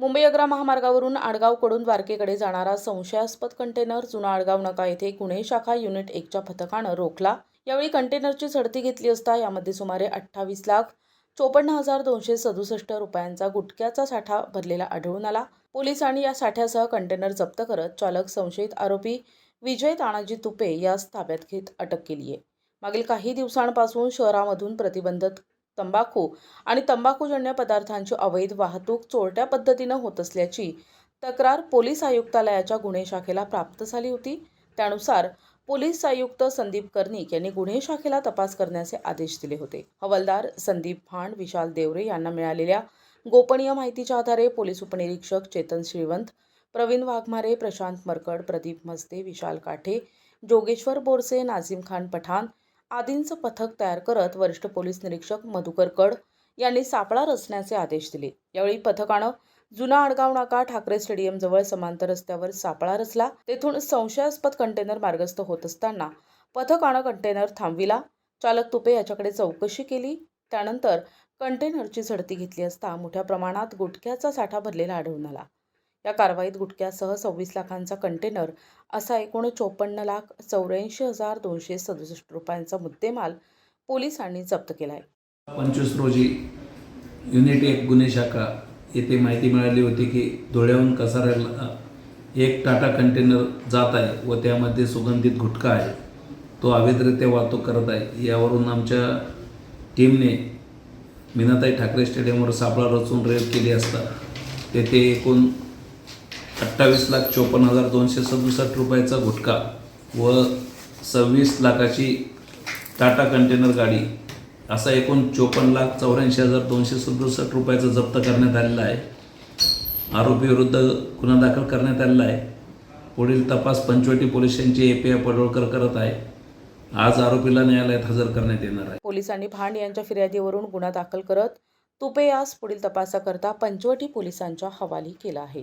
मुंबई अग्रा महामार्गावरून आडगावकडून द्वारकेकडे जाणारा संशयास्पद कंटेनर जुना आडगाव नका येथे गुन्हे शाखा युनिट एकच्या पथकानं रोखला. यावेळी कंटेनरची झडती घेतली असता यामध्ये सुमारे अठ्ठावीस लाख चोपन्न हजार दोनशे सदुसष्ट रुपयांचा गुटख्याचा साठा भरलेला आढळून आला. पोलिसांनी या साठ्यासह कंटेनर जप्त करत चालक संशयित आरोपी विजय तानाजी तुपे यास ताब्यात घेत अटक केली आहे मागील काही दिवसांपासून शहरामधून प्रतिबंधित तंबाखू आणि तंबाखूजन्य पदार्थांची अवैध वाहतूक चोरट्या पद्धतीनं होत असल्याची तक्रार पोलीस आयुक्तालयाच्या गुन्हे शाखेला प्राप्त झाली होती. त्यानुसार पोलीस आयुक्त संदीप कर्णिक यांनी गुन्हे शाखेला तपास करण्याचे आदेश दिले होते. हवालदार संदीप भांड विशाल देवरे यांना मिळालेल्या गोपनीय माहितीच्या आधारे पोलीस उपनिरीक्षक चेतन श्रीवंत प्रवीण वाघमारे प्रशांत मरकड प्रदीप मस्ते विशाल काठे जोगेश्वर बोरसे नाझीम खान पठाण आदींचं पथक तयार करत वरिष्ठ पोलीस निरीक्षक मधुकर कड यांनी सापळा रचण्याचे आदेश दिले. यावेळी पथकानं जुना आडगाव नाका ठाकरे स्टेडियमजवळ समांतर रस्त्यावर सापळा रचला. तेथून संशयास्पद कंटेनर मार्गस्थ होत असताना पथकानं कंटेनर थांबविला. चालक तुपे याच्याकडे चौकशी केली. त्यानंतर कंटेनरची झडती घेतली असता मोठ्या प्रमाणात गुटख्याचा साठा भरलेला आढळून आला. या कारवाईत गुटख्यासह सव्वीस लाखांचा कंटेनर असा एकूण चोपन्न लाख चौऱ्याऐंशी हजार दोनशे सदुसष्ट रुपयांचा मुद्देमाल पोलिसांनी जप्त केला आहे पंचवीस रोजी युनिट एक गुन्हे शाखा येथे माहिती मिळाली होती की धुळ्याहून कसाऱ्याला एक टाटा कंटेनर जात आहे व त्यामध्ये सुगंधित गुटखा आहे. तो अवैधरित्या वाहतूक करत आहे. यावरून आमच्या टीमने मीनाताई ठाकरे स्टेडियमवर सापळा रचून रेड केली असता तेथे एकूण अठ्ठावीस लाख चोपन्न हजार दोनशे सदुसष्ट रुपयाचा गुटखा व सव्वीस लाखाची टाटा कंटेनर गाडी असा एकूण चोपन्न लाख चौऱ्याऐंशी हजार दोनशे सदुसष्ट रुपयाचा जप्त करण्यात आलेला आहे. आरोपीविरुद्ध गुन्हा दाखल करण्यात आलेला आहे. पुढील तपास पंचवटी पोलिसांची ए पी आय पडोळकर करत आहे. आज आरोपीला न्यायालयात हजर करण्यात येणार आहे. पोलिसांनी भांड यांच्या फिर्यादीवरून गुन्हा दाखल करत तुपे यास पुढील तपासाकरता पंचवटी पोलिसांच्या हवाली केला आहे.